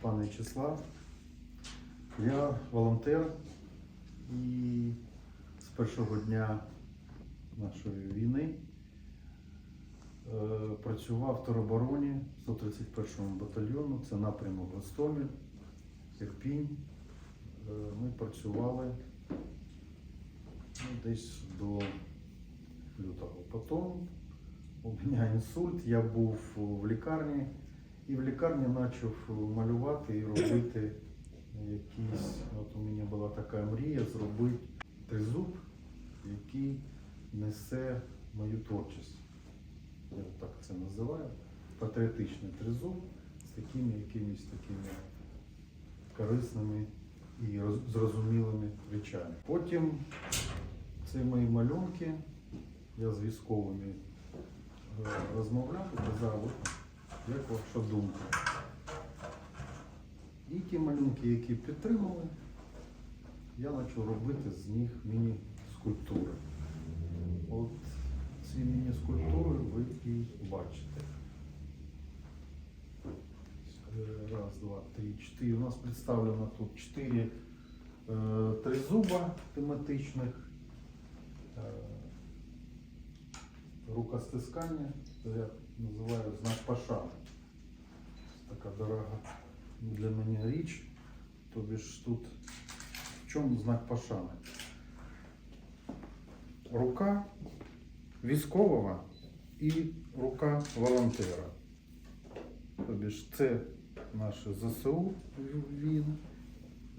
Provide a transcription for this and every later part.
Пане Вячеслав, я волонтер і з першого дня нашої війни е, працював в теробороні 131 батальйону, це напрямок Гостомель, Ірпінь. Е, Ми працювали ну, десь до лютого. Потім у мене інсульт, я був в лікарні. І в лікарні почав малювати і робити якісь. От у мене була така мрія зробити тризуб, який несе мою творчість. Я так це називаю. Патріотичний тризуб з такими якимись такими корисними і зрозумілими речами. Потім це мої малюнки. Я з військовими е, розмовляв і казав, як ваша думка? І ті малюнки, які підтримали, я почав робити з них міні-скульптури. От ці міні-скульптури ви і бачите. Раз, два, три, чотири. У нас представлено тут чотири е, тризуба тематичних. Рукостискання, це я називаю знак пошани. Така дорога для мене річ. Тобі ж тут в чому знак пошани? Рука військового і рука волонтера. Тобі ж це наше ЗСУ він,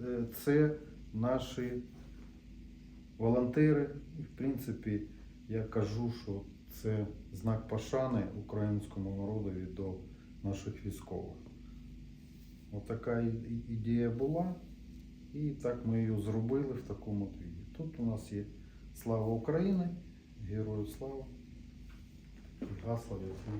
е, це наші волонтери. І в принципі я кажу, що це знак пошани українському народові до наших військових. Отака ідея була, і так ми її зробили в такому віді. Тут у нас є Слава України, Герою слава гасло, які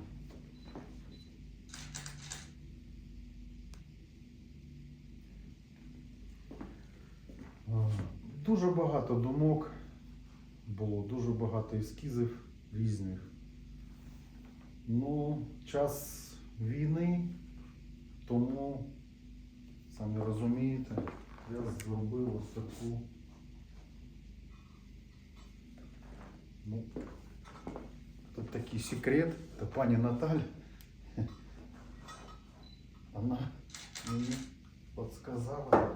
Дуже багато думок було, дуже багато ескізів різних. Ну, час війни, тому, самі розумієте, я зробив ось таку. Ну, тут такий секрет, це пані Наталя. Вона мені підказала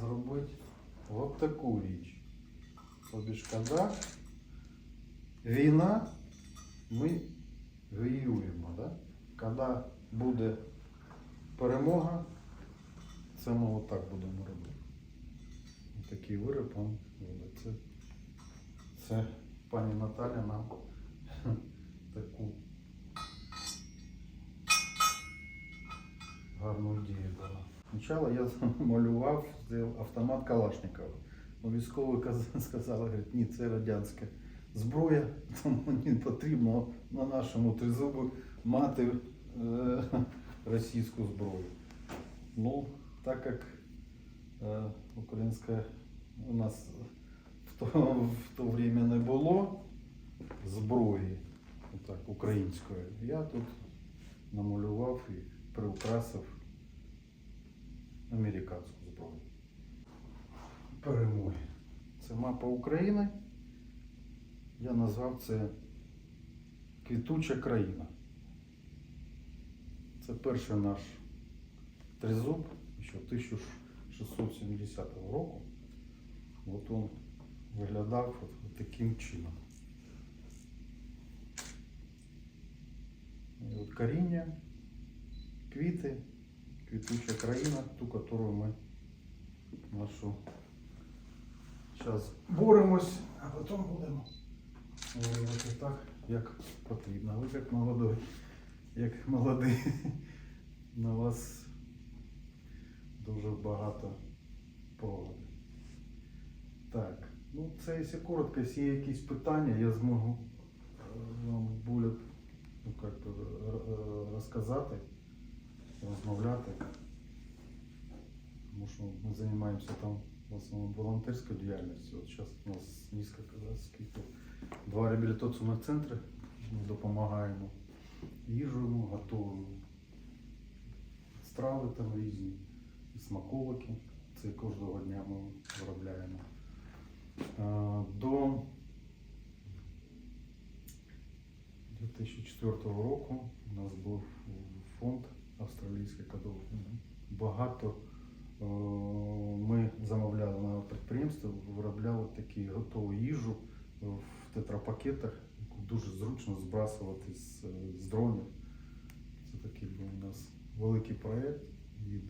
зробити от таку річ. Тобі ж коли війна, ми воюємо. Да? Коли буде перемога, це ми отак будемо робити. Такий вироб буде. Це, це пані Наталя нам таку гарну ідею дала. Спочатку я малював автомат Калашникова. Ну, військовий каз- сказали, говорить, ні, це радянська зброя, тому не потрібно на нашому тризубу мати е, російську зброю. Ну, так як е, українська у нас в то, в то время не було зброї так, української, я тут намалював і приукрасив американську зброю. Перемоги. Це мапа України. Я назвав це Квітуча країна. Це перший наш тризуб ще 1670 року. От він виглядав от, таким чином. І от коріння, квіти, квітуча країна, ту, яку ми нашу зараз боремось, а потім будемо воювати так, як потрібно. Ви як молодий, як молодий, на вас дуже багато проводи. Так, ну це якщо коротко, якщо є якісь питання, я зможу е, вам більше ну, р- р- розказати, розмовляти. Тому що ми займаємося там в основному волонтерською діяльністю. От зараз у нас низько, скільки, два реабілітаційних центри ми допомагаємо. Їжу йому готуємо. Страви там різні, і смаколики. Це кожного дня ми виробляємо. Е, До 2004 року у нас був фонд австралійський, коли багато е, ми замовляли на підприємство, виробляли такі готову їжу в тетрапакетах, дуже зручно збрасувати з, з дронів. Це такий був у нас великий проєкт. І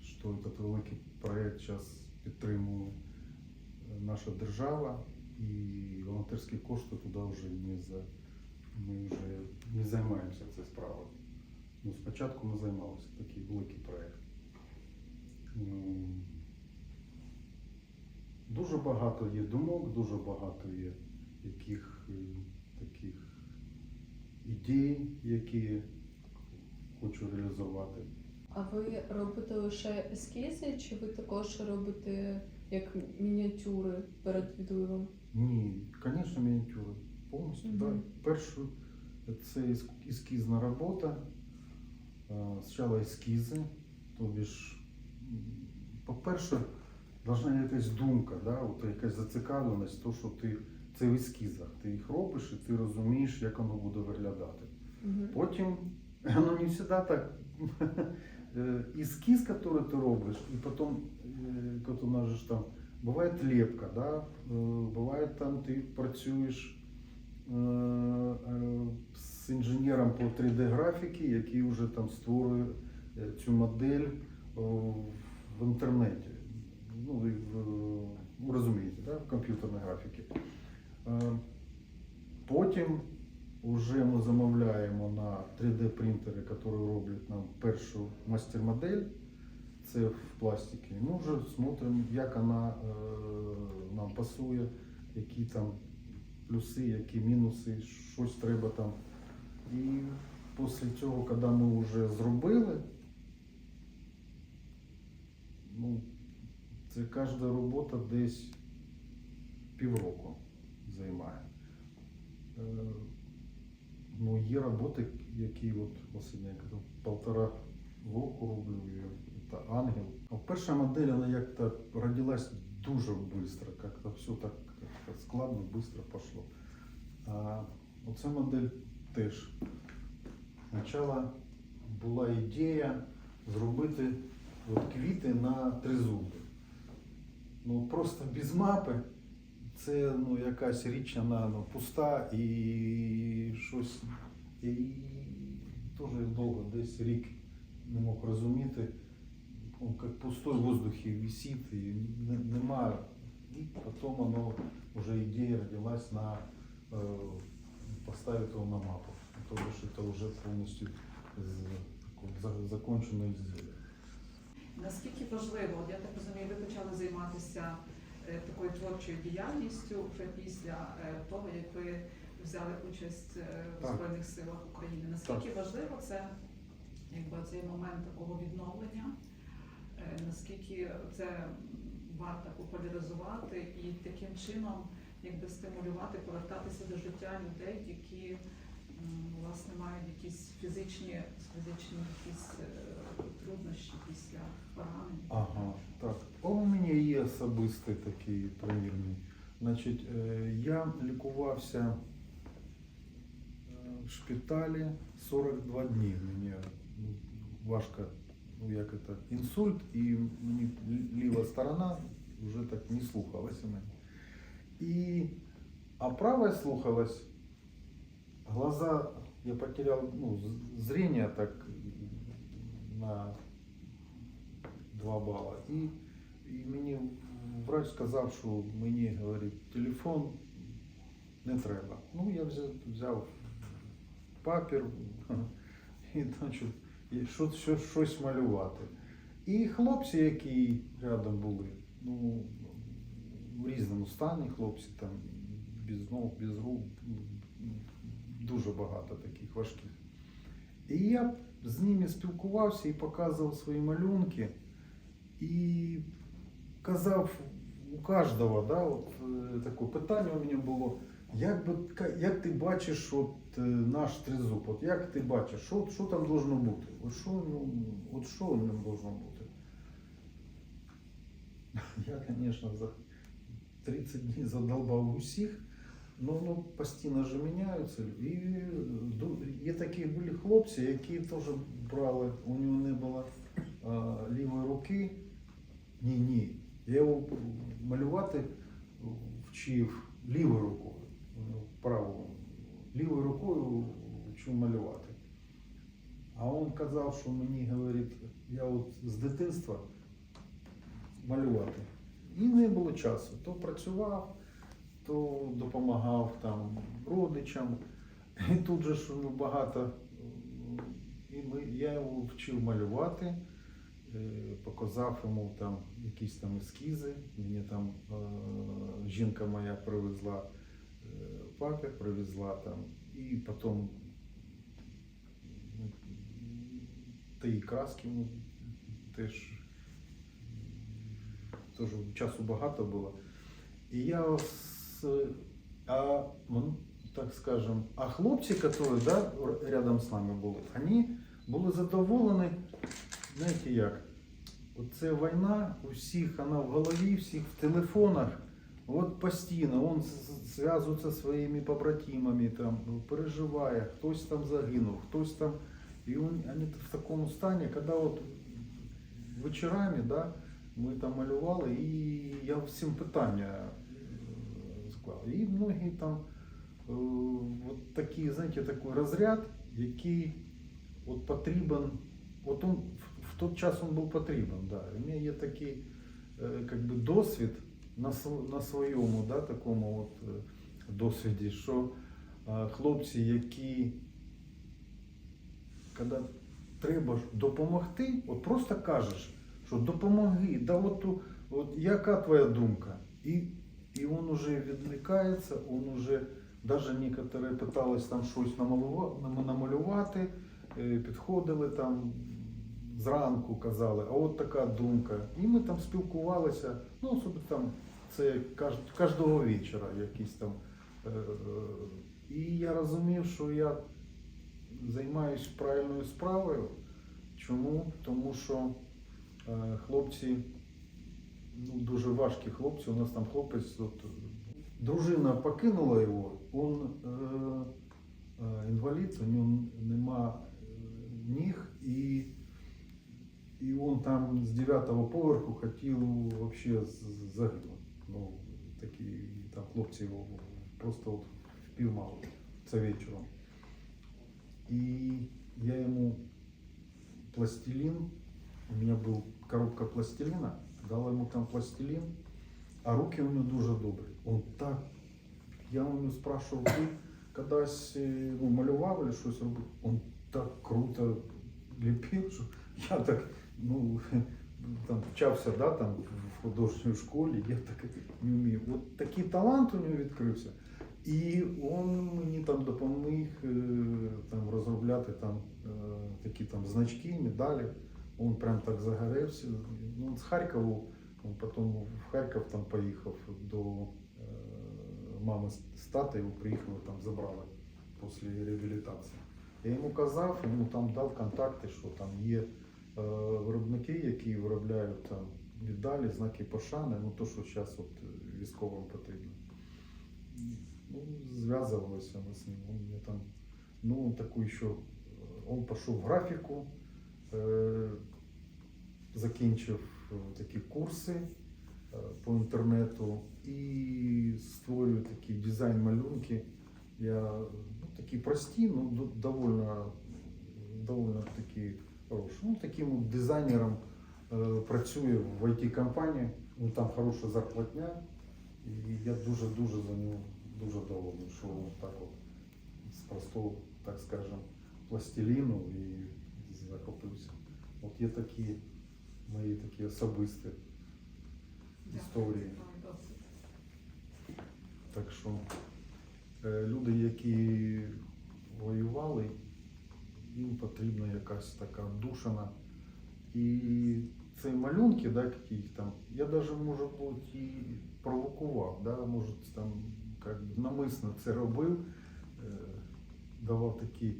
що цей великий проєкт зараз підтримує наша держава і волонтерські кошти туди вже не за ми вже не займаємося цією справою. Ну, спочатку ми займалися такий великий проєкт. Дуже багато є думок, дуже багато є яких е, таких ідей, які хочу реалізувати. А ви робите лише ескізи, чи ви також робите як мініатюри перед відливом? Ні, звісно, мініатюри. Повністю, так. Першу це ескізна робота. Е, Спочатку ескізи, тобі ж, по-перше, должна якась думка, да? от якась зацікавленість, то, що ти це в ескізах. Ти їх робиш і ти розумієш, як воно буде виглядати. Угу. Потім, ну не всегда так. Э, Эскиз, который ты робишь, и потом, э, как у нас же там, бывает лепка, да, э, бывает там ти працюєш е, е, з інженером по 3D-графіки, який вже там створює е, цю модель о, в інтернеті. Ну, ви в- ви розумієте, да, в комп'ютерній графіці. Е, Потім вже ми замовляємо на 3D принтери, які роблять нам першу мастер-модель. Це в пластиці. Ми вже смотримо, як вона е, нам пасує, які там плюси, які мінуси, щось треба там. І після цього, коли ми вже зробили, ну, це кожна робота десь півроку займає. Е, Ну, є роботи, які от останні я кажу, полтора року роблю, і це ангел. А перша модель, вона як-то родилась дуже швидко, як-то все так складно, швидко пішло. А оця модель теж. Спочатку була ідея зробити от квіти на тризуби. Ну просто без мапи це ну, якась річ, вона ну, пуста і щось. І дуже довго, десь рік не мог розуміти, он як пустой в воздухе висит, і не- нема. І потім воно вже ідея родилась на е, поставити його на мапу. Тобто це вже повністю закончено ізділля. Наскільки важливо, от я так розумію, ви почали займатися такою творчою діяльністю вже після е, того, як ви взяли участь е, в Збройних силах України. Наскільки важливо це якби цей момент такого відновлення? Е, Наскільки це варто популяризувати і таким чином якби стимулювати, повертатися до життя людей, які власне мають якісь фізичні, фізичні якісь е, труднощі після поранень. Ага, так. У мене є особистий такий примір. мій. Значить, е, я лікувався е, в шпиталі 42 дні. Мені ну, важко, ну як це, інсульт, і мені ліва сторона вже так не слухалася мене. І, а права слухалась, глаза я потерял, ну, зрение так на 2 бала. І, і мені врач сказав, що мені говорить, телефон не треба. Ну, я взяв, папір і почав що, що, щось малювати. І хлопці, які рядом були, ну, в різному стані, хлопці там без ног, без рук, дуже багато таких важких. І я з ними спілкувався і показував свої малюнки. І казав у кожного, да, от, е, таке питання у мене було, Як, би, як ти бачиш от, е, наш тризуб? От як ти бачиш, що, що там должно бути? От що, ну, от що ньому должно бути? Я, звісно, за 30 днів задолбав усіх, ну, ну постійно же міняються. І є такі були хлопці, які теж брали, у нього не було а, лівої руки. Ні, ні. Я його малювати вчив лівою рукою, правою. Лівою рукою вчив малювати. А він казав, що мені говорить, я от з дитинства малювати. І не було часу. То працював, то допомагав там родичам. І тут же ж багато. І ми, я його вчив малювати, е, показав йому там якісь там ескізи. Мені там е, жінка моя привезла е, папір, привезла там, і потім ну, і краски ну, теж, теж часу багато було. І я а, так скажем, а хлопці, які да, рядом з нами були, вони були задоволені, знаєте як, оце війна, у всіх вона в голові, всіх в телефонах. От постійно він зв'язується зі своїми побратимами, там, переживає, хтось там загинув, хтось там. І вони в такому стані, коли от вечорами, да, ми там малювали, і я всім питання е. І многі там е, от такі, знаєте, такий розряд, який от потрібен, от он, в, той час він був потрібен. Да. У мене є такий е, как би, досвід на, на своєму да, такому от, е, досвіді, що е, хлопці, які коли треба допомогти, от просто кажеш, що допомоги, да от, от яка твоя думка? І, і він уже відвлікається, він уже, навіть некоторі питались там щось намалюва- намалювати, е, підходили там зранку, казали, а от така думка. І ми там спілкувалися, ну, собі там це кожного вечора якісь там. е, е, І я розумів, що я займаюся правильною справою. Чому? Тому що хлопці, ну дуже важкі хлопці, у нас там хлопець, от, дружина покинула його, він е, е, інвалід, у нього нема е, ніг, і, і там з 9 поверху хотів з- загинути. Ну, такі там хлопці його просто от впіймали це вечором. И я ему пластилин, у меня был коробка пластилина, дал ему там пластилин, а руки у него дуже добрі. Он так, я у нього спрашивав, ви кудись е, ну, малював чи щось робив? Он так круто ліпив, що я так, ну, там вчався, да, там, в художній школі, я так не вмію. От такий талант у нього відкрився. І він мені там допоміг е, там, розробляти там, е, такі там значки, медалі. Він прям так загоревся. Ну, з Харкова, він потім в Харків там поїхав до е, мами з- з татою, приїхали там, забрали після реабілітації. Я йому казав, йому там дав контакти, що там є е, виробники, які виробляють там медалі, знаки пошани, ну то, що зараз от військовим потрібно. Ну, зв'язувалися ми з ним. Он мне там, ну, он такой еще, он пошел в графіку, е, закінчив е, такі курси е, по інтернету і створює такі дизайн-малюнки. Я, ну, такі прості, ну, до- довольно, довольно такі хороші. Ну, таким дизайнером е, працює в IT-компанії, ну, там хороша зарплатня. І я дуже-дуже за нього дуже довольний, що так от з простого, так скажем, пластиліну і захопився. От є такі мої такі особисті історії. Так що е, люди, які воювали, їм потрібна якась така душина. І ці малюнки, да, які там, я навіть, може бути, і провокував, да, може, там как би, намисно це робив, е, давав такі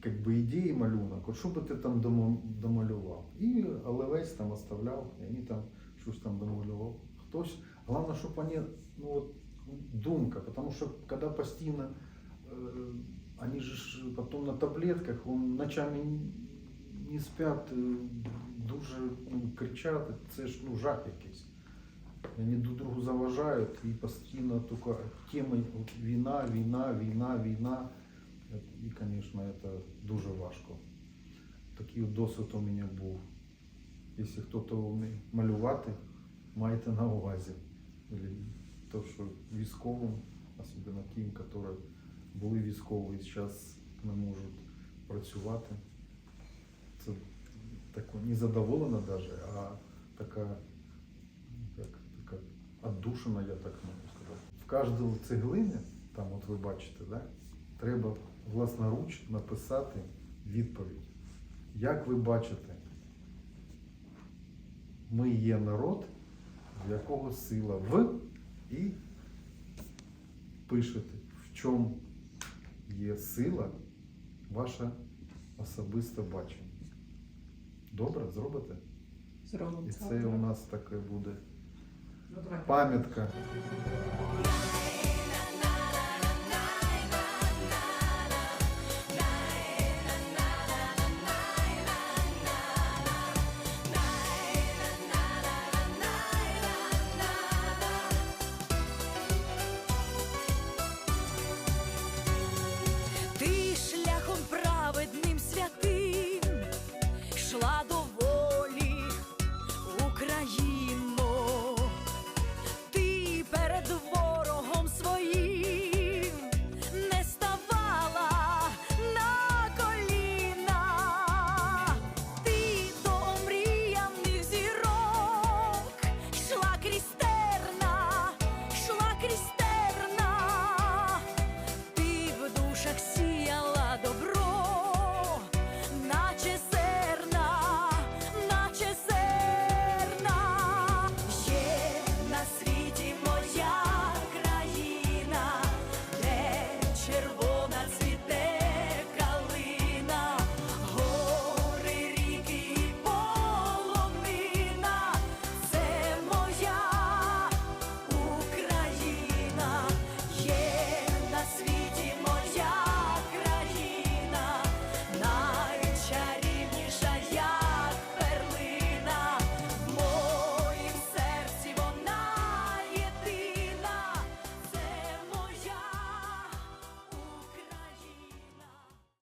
как би, ідеї малюнок, от що би ти там дома- домалював. І олівець там оставляв, і вони там щось там домалював. Хтось, головне, щоб вони, ну от, думка, потому що коли постійно э, они же ж потом на таблетках, он ночами не спят, э, дуже ну, кричать, це ж ну, жах якийсь. Вони друг другу заважають і постійно тільки теми війна, війна, війна, війна. І, звісно, це дуже важко. Такий досвід у мене був. Якщо хтось вміє малювати, майте на увазі. То, що військовим, особливо тим, які були військові і зараз не можуть працювати. Це таке незадоволена даже, а така, як, така отдушина, я так можу сказати. В кожній цеглині, там от ви бачите, да, треба власноруч написати відповідь. Як ви бачите, ми є народ, в якого сила в і пишете, в чому є сила, ваше особисте бачення. Добре, зробите? Зробимо І це. у нас таке буде пам'ятка.